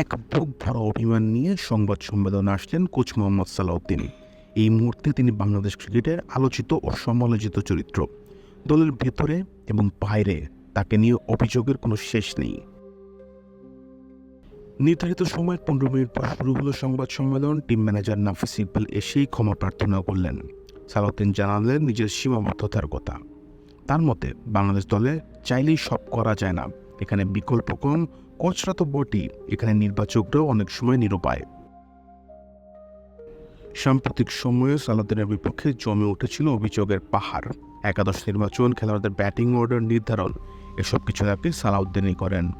এক বুক ভরা অভিমান নিয়ে সংবাদ সম্মেলনে আসলেন কোচ মোহাম্মদ সালাউদ্দিন। এই মুহূর্তে তিনি বাংলাদেশ ক্রিকেটের আলোচিত ও সমালোচিত চরিত্র। দলের ভেতরে এবং বাইরে তাকে নিয়ে অভিযোগের কোনো শেষ নেই। নির্ধারিত সময় পনেরো মিনিট পর শুরু হলো সংবাদ সম্মেলন। টিম ম্যানেজার নাফিস ইকবাল এসেই ক্ষমা প্রার্থনা করলেন। সালাউদ্দিন জানালেন নিজের সীমাবদ্ধতার কথা। তার মতে, বাংলাদেশ দলে চাইলেই সব করা যায় না। এখানে বিকল্প কম কোচরা তো বটেই এখানে নির্বাচকরাও অনেক সময় নিরুপায়। সাম্প্রতিক সময়ে সালাউদ্দিনের বিপক্ষে জমে উঠেছিল অভিযোগের পাহাড়। একাদশ নির্বাচন, খেলোয়াড়দের ব্যাটিং অর্ডার নির্ধারণ, এসব কিছু আপনি সালাউদ্দিনই করেন।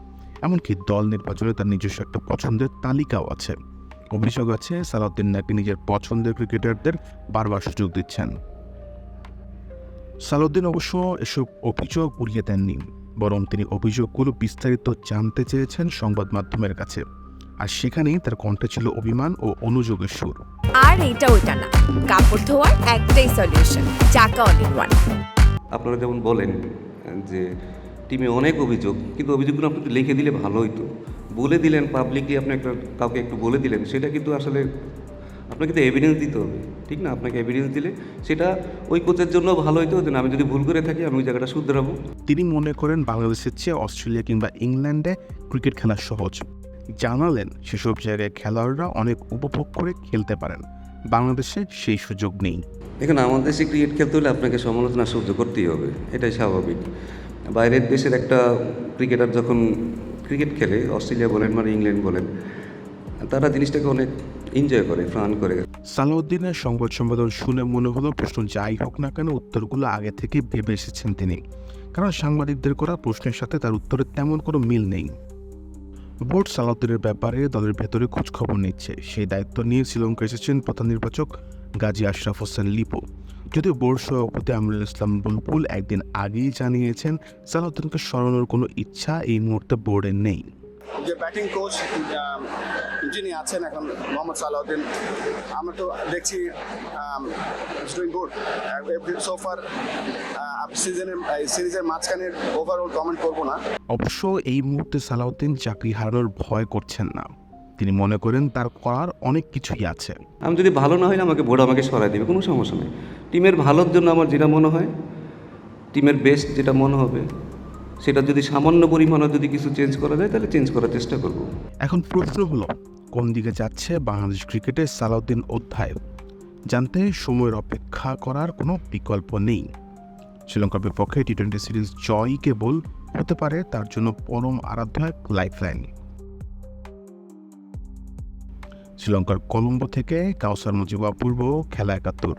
এমনকি দল নির্বাচনে তার নিজস্ব একটা পছন্দের তালিকাও আছে। অভিযোগ আছে, সালাউদ্দিন নাকি নিজের পছন্দের ক্রিকেটারদের বারবার সুযোগ দিচ্ছেন। সালাউদ্দিন অবশ্য এসব অভিযোগ উড়িয়ে দেননি। বরং তিনি অভিযোগগুলো বিস্তারিত জানতে চেয়েছেন সংবাদ মাধ্যমের কাছে। আর সেখানেই তার কণ্ঠে ছিল অভিমান ও অনুযোগের সুর। আর এটা ওইটা না। কাপড় ধোয়ার একটাই সলিউশন চাকা অল ইন ওয়ান আপনারা যেমন বলেন যে টিমে অনেক অভিযোগ কিন্তু অভিযোগগুলো আপনি লিখে দিলে ভালো হতো বলে দিলেন পাবলিকলি আপনি একটা কাউকে একটু বলে দিলেন সেটা কিন্তু আসলে আপনাকে তো এভিডেন্স দিতে হবে। ঠিক না? আপনাকে এভিডেন্স দিলে সেটা ওই কোচের জন্য ভালো হতো যে না, আমি যদি ভুল করে থাকি আমি ওই জায়গাটা শুধরাবো। তিনি মনে করেন বাংলাদেশের চেয়ে অস্ট্রেলিয়া কিংবা ইংল্যান্ডে ক্রিকেট খেলা সহজ। জানালেন সেসব জায়গায় খেলোয়াড়রা অনেক উপভোগ করে খেলতে পারেন। বাংলাদেশে সেই সুযোগ নেই। দেখুন আমাদের দেশে ক্রিকেট খেলতে হলে আপনাকে সমালোচনা সহ্য করতেই হবে। এটাই স্বাভাবিক। বাইরের দেশের একটা ক্রিকেটার যখন ক্রিকেট খেলে অস্ট্রেলিয়া বলেন মানে ইংল্যান্ড বলেন তারা জিনিসটাকে অনেক এনজয় করে ফান করে। সালাউদ্দিনের সংবাদ সম্মেলন শুনে মনে হলো প্রশ্ন যাই হোক না কেন উত্তরগুলো আগে থেকে ভেবে এসেছেন তিনি। কারণ সাংবাদিকদের করা প্রশ্নের সাথে তার উত্তরের তেমন কোনো মিল নেই। বোর্ড সালাউদ্দিনের ব্যাপারে দলের ভেতরে খোঁজখবর নিচ্ছে। সেই দায়িত্ব নিয়ে শ্রীলঙ্কা এসেছেন প্রধান নির্বাচক গাজী আশরাফ হোসেন লিপু। যদিও বোর্ড সভাপতি আমরুল ইসলাম বুলবুল একদিন আগেই জানিয়েছেন সালাউদ্দিনকে সরানোর কোনো ইচ্ছা এই মুহূর্তে বোর্ডের নেই। যে ব্যাটিং কোচ যিনি আছেন এখন মোহাম্মদ সালাউদ্দিন আমরা তো দেখছি ডুইং গুড সোফার সিজনের সিরিজের মাঝখানের ওভারঅল কমেন্ট করব না। অবশ্য এই মুহূর্তে সালাউদ্দিন চাকরি হারানোর ভয় করছেন না। তিনি মনে করেন তার করার অনেক কিছুই আছে। আমি যদি ভালো না হয় আমাকে বোর্ড আমাকে সরাই দেবে কোনো সমস্যা নেই। টিমের ভালোর জন্য আমার যেটা মনে হয় টিমের বেস্ট যেটা মনে হবে সেটা যদি সামান্য পরিমাণে যদি কিছু চেঞ্জ করা যায়, তাহলে চেঞ্জ করার চেষ্টা করব। এখন প্রশ্ন হলো, কোন দিকে যাচ্ছে বাংলাদেশ ক্রিকেটে সালাউদ্দিন অধ্যায়? জানতে সময়ের অপেক্ষা করার কোনো বিকল্প নেই। শ্রীলঙ্কার বিপক্ষে টি টোয়েন্টি সিরিজ জয় কেবল হতে পারে, তার জন্য পরম আরাধ্য এক লাইফলাইন শ্রীলঙ্কার কলম্বো থেকে কাউসার মুজিবা পূর্ব খেলা একাত্তর।